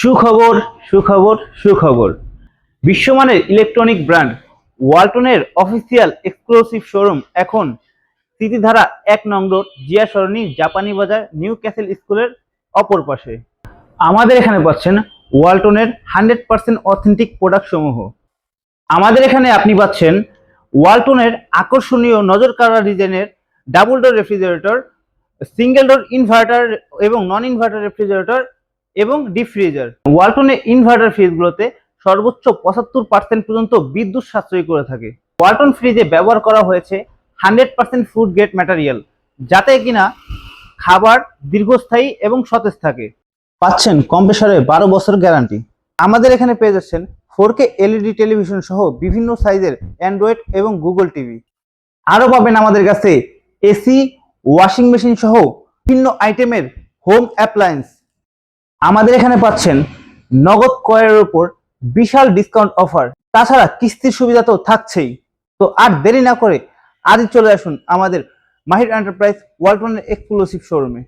সুখবর সুখবর সুখবর। বিশ্বমানের ইলেকট্রনিক ব্র্যান্ড ওয়ালটনের অফিসিয়াল এক্সক্লুসিভ শোরুম এখন স্মৃতিধারা এক নং রোড, জিয়া সরণি, জাপানি বাজার, নিউ ক্যাসেল স্কুলের অপর পাশে। আমাদের এখানে পাচ্ছেন ওয়ালটনের হান্ড্রেড পার্সেন্ট অথেন্টিক প্রোডাক্ট সমূহ। আমাদের এখানে আপনি পাচ্ছেন ওয়ালটনের আকর্ষণীয় নজর কাড়া ডিজাইনের double door refrigerator, single door inverter এবং নন ইনভার্টার রেফ্রিজারেটর এবং ডিপ ফ্রিজার ওয়ালটনের ইনভার্টার ফ্রিজগুলোতে সর্বোচ্চ পঁচাত্তর পার্সেন্ট পর্যন্ত বিদ্যুৎ সাশ্রয় করে থাকে। ওয়ালটন ফ্রিজে ব্যবহার করা হয়েছে hundred percent food grade material, যাতে কিনা খাবার দীর্ঘস্থায়ী এবং সতেজ থাকে। পাচ্ছেন কম্প্রেসারে বারো বছর গ্যারান্টি। আমাদের এখানে পেয়ে যাচ্ছেন ফোর কে এলইডি টেলিভিশন সহ বিভিন্ন সাইজের অ্যান্ড্রয়েড এবং গুগল টিভি। আরও পাবেন আমাদের কাছে এসি, ওয়াশিং মেশিন সহ বিভিন্ন আইটেমের হোম অ্যাপ্লায়েন্স। আমাদের এখানে পাচ্ছেন নগদ ক্রয়ের উপর বিশাল ডিসকাউন্ট অফার তাছাড়া কিস্তির সুবিধা তো থাকছেই। তো আর দেরি না করে আজই চলে আসুন আমাদের মাহির এন্টারপ্রাইজ ওয়ালটনের এক্সক্লুসিভ শোরুমে